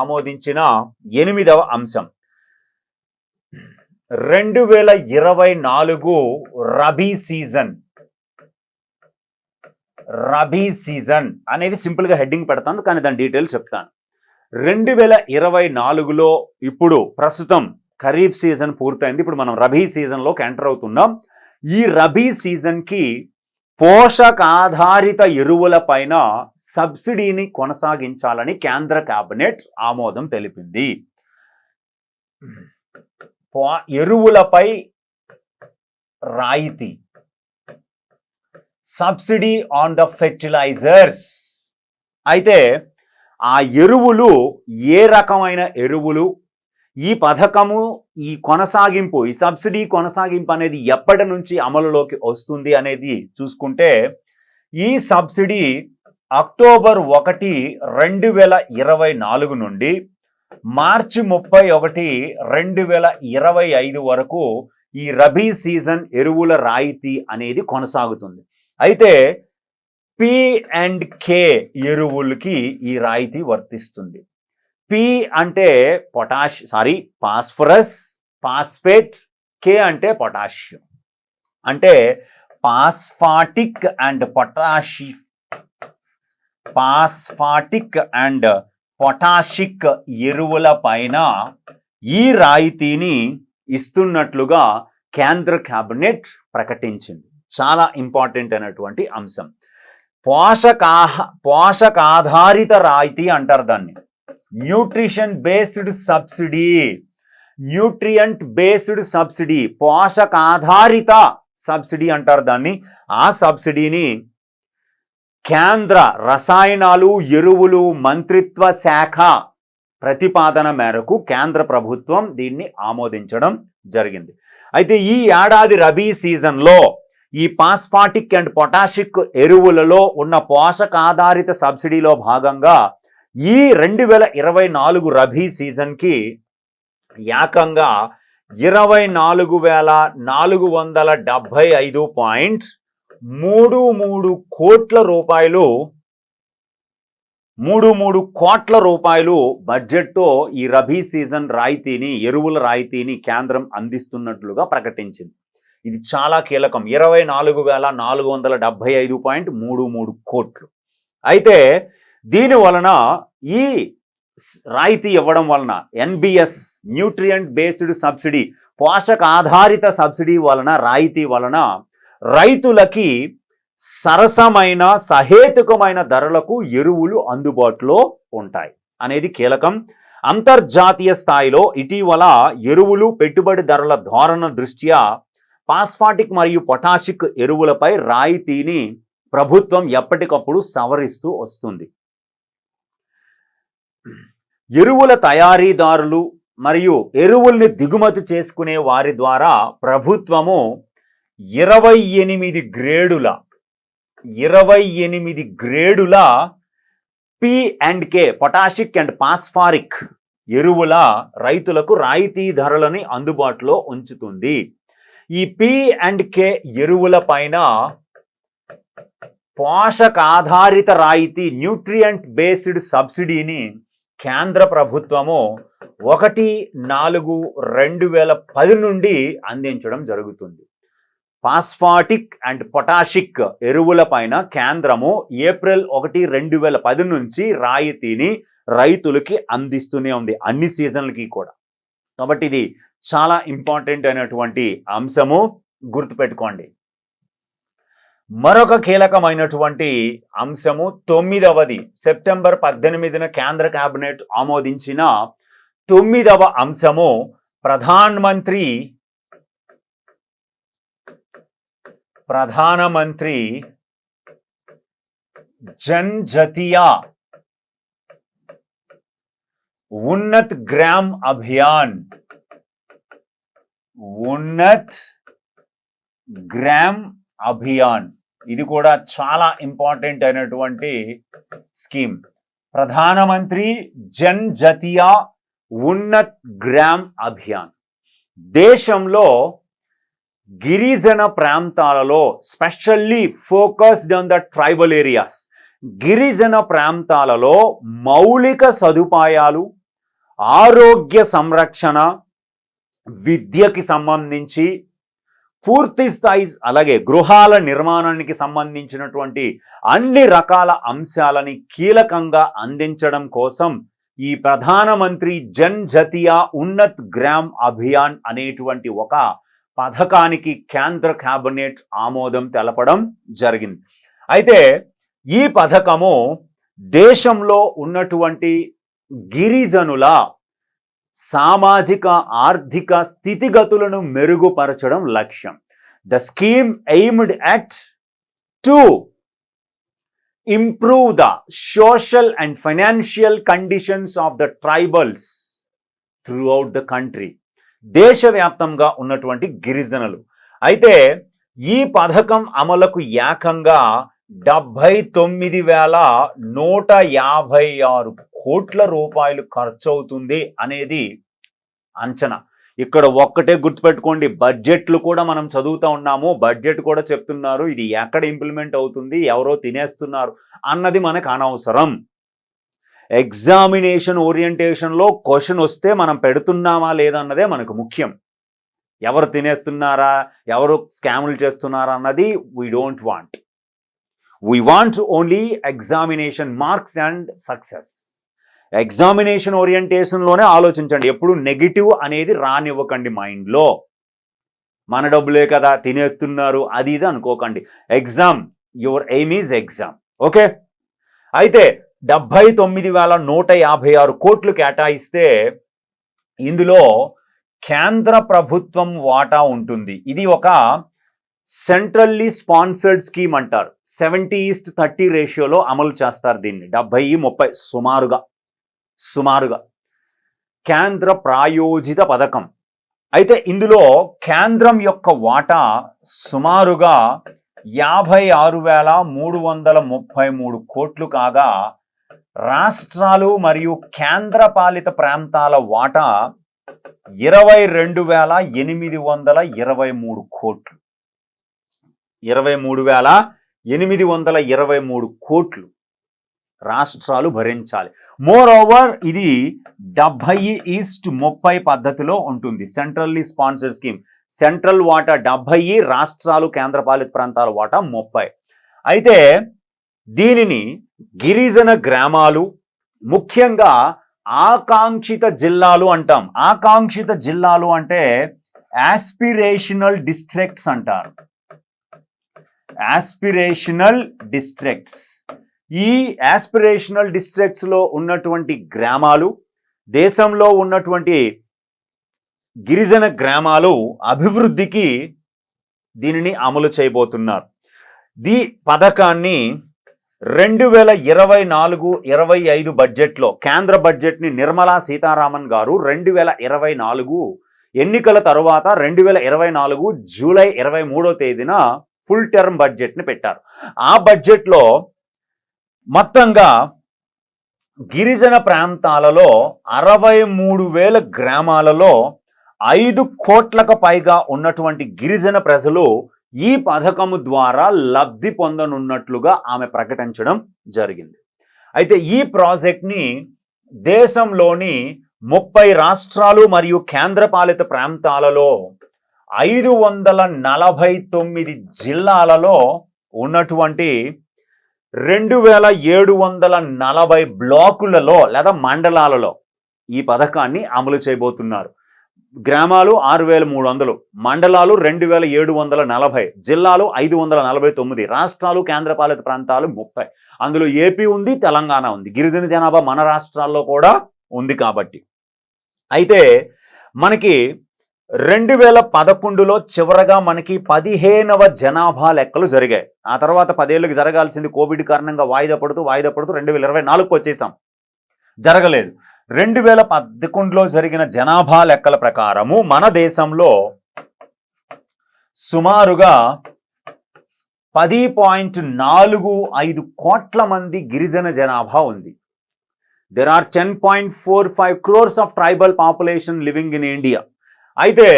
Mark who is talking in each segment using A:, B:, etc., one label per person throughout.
A: ఆమోదించిన ఎనిమిదవ అంశం. రెండు వేల ఇరవై నాలుగు రబీ సీజన్. రబీ సీజన్ అనేది సింపుల్గా హెడ్డింగ్ పెడతాను కానీ దాని డీటెయిల్స్ చెప్తాను. రెండు వేల ఇరవై నాలుగులో ఇప్పుడు ప్రస్తుతం ఖరీఫ్ సీజన్ పూర్తయింది. ఇప్పుడు మనం రబీ సీజన్లోకి ఎంటర్ అవుతున్నాం. ఈ రబీ సీజన్కి పోషకాధారిత ఎరువుల పైన సబ్సిడీని కొనసాగించాలని కేంద్ర కేబినెట్ ఆమోదం తెలిపింది. ఎరువులపై రాయితీ. Subsidy on the fertilizers. అయితే ఆ ఎరువులు ఏ రకమైన ఎరువులు ఈ పథకము ఈ కొనసాగింపు ఈ సబ్సిడీ కొనసాగింపు అనేది ఎప్పటి నుంచి అమలులోకి వస్తుంది అనేది చూసుకుంటే ఈ సబ్సిడీ అక్టోబర్ ఒకటి రెండు వేల ఇరవై నాలుగు నుండి మార్చి ముప్పై ఒకటి రెండు వేల ఇరవై ఐదు వరకు ఈ రబీ సీజన్ ఎరువుల రాయితీ అనేది కొనసాగుతుంది. అయితే పి అండ్ కే ఎరువులకి ఈ రాయితీ వర్తిస్తుంది. పి అంటే potash sorry phosphorus phosphate K అంటే పొటాషియం అంటే పాస్ఫాటిక్ అండ్ పొటాషి పాస్ఫాటిక్ అండ్ పొటాషిక్ ఎరువుల పైన ఈ రాయితీని ఇస్తున్నట్లుగా కేంద్ర కేబినెట్ ప్రకటించింది. చాలా ఇంపార్టెంట్ అయినటువంటి అంశం. పోషకాహ పోషకాధారిత రాయితీ అంటారు దాన్ని. Nutrition based subsidy. Nutrient based subsidy పోషకాధారిత subsidy అంటారు దాన్ని. ఆ సబ్సిడీని కేంద్ర రసాయనాలు ఎరువులు మంత్రిత్వ శాఖ ప్రతిపాదన మేరకు కేంద్ర ప్రభుత్వం దీన్ని ఆమోదించడం జరిగింది. అయితే ఈ ఏడాది రబీ సీజన్లో ఈ పాస్ఫాటిక్ అండ్ పొటాషిక్ ఎరువులలో ఉన్న పోషకాధారిత సబ్సిడీలో భాగంగా ఈ రెండు వేల ఇరవై నాలుగు రబీ సీజన్కి ఏకంగా ఇరవై నాలుగు వేల నాలుగు వందల డెబ్భై ఐదు పాయింట్ మూడు మూడు కోట్ల రూపాయలు మూడు మూడు కోట్ల రూపాయలు బడ్జెట్తో ఈ రబీ సీజన్ రాయితీని ఎరువుల రాయితీని కేంద్రం అందిస్తున్నట్లుగా ప్రకటించింది. ఇది చాలా కీలకం. ఇరవై నాలుగు వేల నాలుగు వందల డెబ్బై ఐదు పాయింట్ మూడు మూడు కోట్లు. అయితే దీని వలన ఈ రాయితీ ఇవ్వడం వలన ఎన్బిఎస్ న్యూట్రియంట్ బేస్డ్ సబ్సిడీ పోషక ఆధారిత సబ్సిడీ వలన రాయితీ వలన రైతులకి సరసమైన సహేతుకమైన ధరలకు ఎరువులు అందుబాటులో ఉంటాయి అనేది కీలకం. అంతర్జాతీయ స్థాయిలో ఇటీవల ఎరువులు పెట్టుబడి ధరల ధోరణ దృష్ట్యా పాస్ఫాటిక్ మరియు పొటాషిక్ ఎరువులపై రాయితీని ప్రభుత్వం ఎప్పటికప్పుడు సవరిస్తూ వస్తుంది. ఎరువుల తయారీదారులు మరియు ఎరువుల్ని దిగుమతి చేసుకునే వారి ద్వారా ప్రభుత్వము ఇరవై ఎనిమిది గ్రేడుల ఇరవై ఎనిమిది గ్రేడుల P and K potassic and phosphoric ఎరువుల రైతులకు రాయితీ ధరలని అందుబాటులో ఉంచుతుంది. ఈ పి అండ్ కే ఎరువుల పైన పోషకాధారిత రాయితీ న్యూట్రియంట్ బేస్డ్ సబ్సిడీని కేంద్ర ప్రభుత్వము ఒకటి నాలుగు రెండు వేల పది నుండి అందించడం జరుగుతుంది. పాస్ఫాటిక్ అండ్ పొటాషిక్ ఎరువుల పైన కేంద్రము ఏప్రిల్ ఒకటి రెండు వేల పది నుంచి రాయితీని రైతులకి అందిస్తూనే ఉంది అన్ని సీజన్లకి కూడా. కాబట్టి ఇది చాలా ఇంపార్టెంట్ అయినటువంటి అంశము గుర్తుపెట్టుకోండి. మరొక కీలకమైనటువంటి అంశము తొమ్మిదవది. సెప్టెంబర్ పద్దెనిమిదిన కేంద్ర కేబినెట్ ఆమోదించిన తొమ్మిదవ అంశము ప్రధాన్ మంత్రి ప్రధానమంత్రి జన్ జతియా ఉన్నత్ గ్రామ్ అభియాన్. ఉన్నత్ గ్రామ్ అభియాన్. ఇది కూడా చాలా ఇంపార్టెంట్ అయినటువంటి స్కీమ్. ప్రధానమంత్రి జన్ జతియా ఉన్నత్ గ్రామ్ అభియాన్. దేశంలో గిరిజన ప్రాంతాలలో specially focused on the tribal areas గిరిజన ప్రాంతాలలో మౌలిక సదుపాయాలు ఆరోగ్య సంరక్షణ విద్యకి సంబంధించి పూర్తి స్థాయి అలాగే గృహాల నిర్మాణానికి సంబంధించినటువంటి అన్ని రకాల అంశాలని కీలకంగా అందించడం కోసం ఈ ప్రధానమంత్రి జన్ జతియా ఉన్నత్ గ్రామ్ అభియాన్ అనేటువంటి ఒక పథకానికి కేంద్ర క్యాబినెట్ ఆమోదం తెలపడం జరిగింది. అయితే ఈ పథకము దేశంలో ఉన్నటువంటి గిరిజనుల సామాజిక ఆర్థిక స్థితిగతులను మెరుగుపరచడం లక్ష్యం. The scheme aimed at to improve the social and financial conditions of the tribals throughout the country దేశవ్యాప్తంగా ఉన్నటువంటి గిరిజనులు. అయితే ఈ పథకం అమలుకు ఏకంగా డెబ్బై తొమ్మిది వేల నూట యాభై ఆరు కోట్ల రూపాయలు ఖర్చు అవుతుంది అనేది అంచనా. ఇక్కడ ఒక్కటే గుర్తుపెట్టుకోండి బడ్జెట్లు కూడా మనం చదువుతా ఉన్నాము బడ్జెట్ కూడా చెప్తున్నారు ఇది ఎక్కడ ఇంప్లిమెంట్ అవుతుంది ఎవరో తినేస్తున్నారు అన్నది మనకు అనవసరం. ఎగ్జామినేషన్ ఓరియంటేషన్లో క్వశ్చన్ వస్తే మనం పెడుతున్నామా లేదన్నదే మనకు ముఖ్యం. ఎవరు తినేస్తున్నారా ఎవరు స్కాములు చేస్తున్నారా అన్నది we don't want we want only examination marks and success examination ఓరియంటేషన్లోనే ఆలోచించండి. ఎప్పుడు నెగిటివ్ అనేది రానివ్వకండి మైండ్లో మన డబ్బులే కదా తినేస్తున్నారు అది ఇది అనుకోకండి. Exam your aim is exam okay అయితే డెబ్భై తొమ్మిది వేల నూట యాభై ఆరు కోట్లు కేటాయిస్తే ఇందులో కేంద్ర ప్రభుత్వం వాటా ఉంటుంది. ఇది ఒక సెంట్రల్లీ స్పాన్సర్డ్ స్కీమ్ అంటారు. సెవెంటీ ఈస్ట్ థర్టీ రేషియోలో అమలు చేస్తారు దీన్ని. డెబ్బై ముప్పై సుమారుగా సుమారుగా. కేంద్ర ప్రాయోజిత పథకం. అయితే ఇందులో కేంద్రం యొక్క వాటా సుమారుగా యాభై ఆరు వేల మూడు వందల ముప్పై మూడు కోట్లు కాగా రాష్ట్రాలు మరియు కేంద్రపాలిత ప్రాంతాల వాటా ఇరవై రెండు వేల ఎనిమిది వందల ఇరవై మూడు కోట్లు. ఇరవై మూడు వేల ఎనిమిది వందల ఇరవై మూడు కోట్లు రాష్ట్రాలు భరించాలి. మోర్ ఓవర్ ఇది డెబ్బై ఈస్ట్ ముప్పై పద్ధతిలో ఉంటుంది. సెంట్రల్లీ స్పాన్సర్ స్కీమ్ సెంట్రల్ వాటా డెబ్బై రాష్ట్రాలు కేంద్రపాలిత ప్రాంతాల వాటా ముప్పై. అయితే దీనిని గిరిజన గ్రామాలు ముఖ్యంగా ఆకాంక్షిత జిల్లాలు అంటాం. ఆకాంక్షిత జిల్లాలు అంటే యాస్పిరేషనల్ డిస్ట్రిక్ట్స్ అంటారు. యాస్పిరేషనల్ డిస్ట్రిక్ట్స్ ఈ యాస్పిరేషనల్ డిస్ట్రిక్ట్స్లో ఉన్నటువంటి గ్రామాలు దేశంలో ఉన్నటువంటి గిరిజన గ్రామాలు అభివృద్ధికి దీనిని అమలు చేయబోతున్నారు. దీ పథకాన్ని రెండు వేల ఇరవై నాలుగు ఇరవై ఐదు బడ్జెట్లో కేంద్ర బడ్జెట్ని నిర్మలా సీతారామన్ గారు రెండు వేల ఇరవై నాలుగు ఎన్నికల తరువాత రెండు వేల ఇరవై నాలుగు జూలై ఇరవై మూడో తేదీన ఫుల్ టర్మ్ బడ్జెట్ని పెట్టారు. ఆ బడ్జెట్లో మొత్తంగా గిరిజన ప్రాంతాలలో అరవై మూడు వేల గ్రామాలలో ఐదు కోట్లకు పైగా ఉన్నటువంటి గిరిజన ప్రజలు ఈ పథకము ద్వారా లబ్ధి పొందనున్నట్లుగా ఆమె ప్రకటించడం జరిగింది. అయితే ఈ ప్రాజెక్ట్ని దేశంలోని ముప్పై రాష్ట్రాలు మరియు కేంద్రపాలిత ప్రాంతాలలో ఐదు వందల నలభై తొమ్మిది జిల్లాలలో ఉన్నటువంటి రెండు వేల ఏడు వందల నలభై బ్లాకులలో లేదా మండలాలలో ఈ పథకాన్ని అమలు చేయబోతున్నారు. గ్రామాలు ఆరు వేల మూడు వందలు మండలాలు రెండు వేల ఏడు వందల నలభై జిల్లాలు ఐదు వందల నలభై తొమ్మిది రాష్ట్రాలు కేంద్రపాలిత ప్రాంతాలు ముప్పై. అందులో ఏపీ ఉంది తెలంగాణ ఉంది. గిరిజన జనాభా మన రాష్ట్రాల్లో కూడా ఉంది కాబట్టి. అయితే మనకి రెండు వేల పదకొండులో చివరగా మనకి పదిహేనవ జనాభా లెక్కలు జరిగాయి. ఆ తర్వాత పదేళ్ళకి జరగాల్సింది కోవిడ్ కారణంగా వాయిదా పడుతూ వాయిదా పడుతూ రెండు వేల ఇరవై నాలుగుకి వచ్చేసాం. జరగలేదు. రెండు వేల పదకొండులో జరిగిన జనాభా లెక్కల ప్రకారము మన దేశంలో సుమారుగా పది పాయింట్ నాలుగు ఐదు కోట్ల మంది గిరిజన జనాభా ఉంది. There are ten point four five crores of tribal population living in India అయితే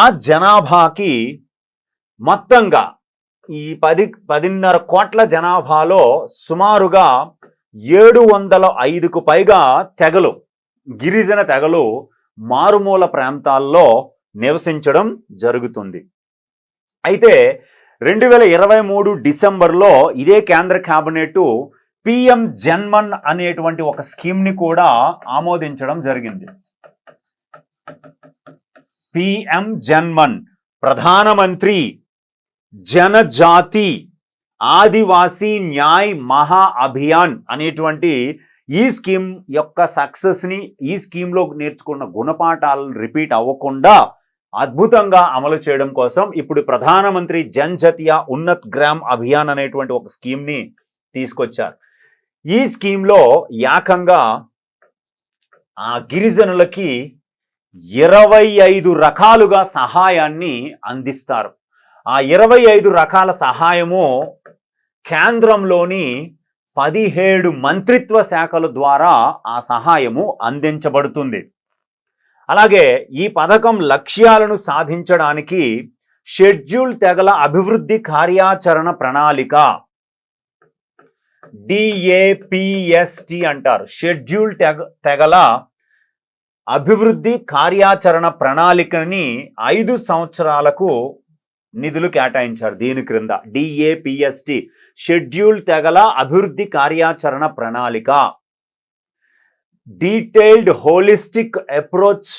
A: ఆ జనాభాకి మొత్తంగా ఈ పది పదిన్నర కోట్ల జనాభాలో సుమారుగా ఏడు వందల ఐదుకు పైగా తెగలు గిరిజన తెగలు మారుమూల ప్రాంతాల్లో నివసించడం జరుగుతుంది. అయితే రెండు వేల ఇరవై మూడు డిసెంబర్లో ఇదే కేంద్ర క్యాబినెట్ పిఎం జన్మన్ అనేటువంటి ఒక స్కీమ్ని కూడా ఆమోదించడం జరిగింది. పిఎం జన్మన్ ప్రధానమంత్రి జనజాతి ఆదివాసీ న్యాయ్ మహా అభియాన్ అనేటువంటి ఈ స్కీమ్ యొక్క సక్సెస్ని ఈ స్కీమ్లో నేర్చుకున్న గుణపాఠాలను రిపీట్ అవ్వకుండా అద్భుతంగా అమలు చేయడం కోసం ఇప్పుడు ప్రధానమంత్రి జన్జతియా ఉన్నత్ గ్రామ్ అభియాన్ అనేటువంటి ఒక స్కీమ్ని తీసుకొచ్చారు. ఈ స్కీమ్లో ఏకంగా ఆ గిరిజనులకి ఇరవై ఐదు రకాలుగా సహాయాన్ని అందిస్తారు. ఆ ఇరవై ఐదు రకాల సహాయము కేంద్రంలోని పదిహేడు మంత్రిత్వ శాఖల ద్వారా ఆ సహాయము అందించబడుతుంది. అలాగే ఈ పథకం లక్ష్యాలను సాధించడానికి షెడ్యూల్ తెగల అభివృద్ధి కార్యాచరణ ప్రణాళిక డిఏపిఎస్టి అంటారు. షెడ్యూల్ తెగ తెగల అభివృద్ధి కార్యాచరణ ప్రణాళికని ఐదు సంవత్సరాలకు నిధులు కేటాయించారు దీని క్రింద. డిఏపిఎస్టి షెడ్యూల్ తెగల అభివృద్ధి కార్యాచరణ ప్రణాళిక. Detailed holistic approach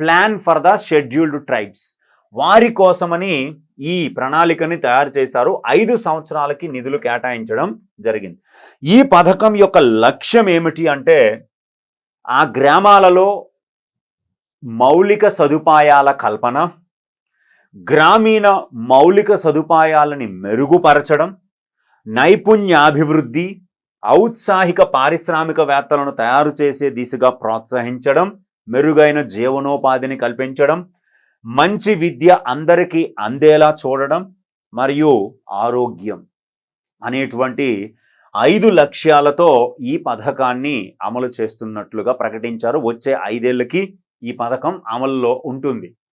A: plan for the scheduled tribes. వారి కోసమని ఈ ప్రణాళికని తయారు చేశారు. ఐదు సంవత్సరాలకి నిధులు కేటాయించడం జరిగింది. ఈ పథకం యొక్క లక్ష్యం ఏమిటి అంటే ఆ గ్రామాలలో మౌలిక సదుపాయాల కల్పన గ్రామీణ మౌలిక సదుపాయాలని మెరుగుపరచడం నైపుణ్యాభివృద్ధి ఔత్సాహిక పారిశ్రామికవేత్తలను తయారు చేసే దిశగా ప్రోత్సహించడం మెరుగైన జీవనోపాధిని కల్పించడం మంచి విద్య అందరికీ అందేలా చూడడం మరియు ఆరోగ్యం అనేటువంటి ఐదు లక్ష్యాలతో ఈ పథకాన్ని అమలు చేస్తున్నట్లుగా ప్రకటించారు. వచ్చే ఐదేళ్ళకి ఈ పథకం అమల్లో ఉంటుంది.